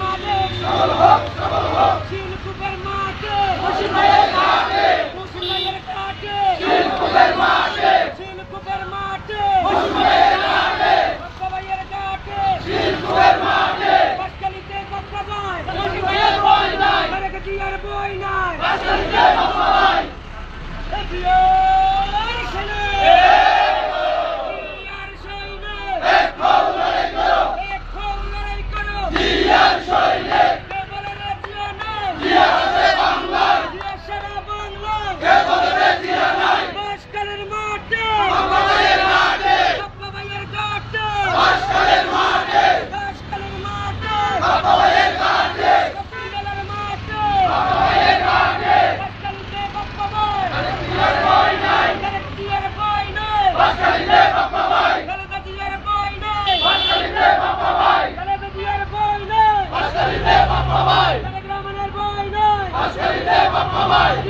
মালিক সবল হোক সবল হোক শিলকুপের মাঠে মুসলিমের মাঠে মুসলিমের কাটে শিলকুপের মাঠে শিলকুপের মাঠে মুসলিমের কাটে সবাইয়ের কাটে শিলকুপের মাঠে পাঁচকালিতে কথা বয় মুসলিমের বই নাই আরে কি আর বই নাই পাঁচকালিতে কথা বয় এপিও leva pra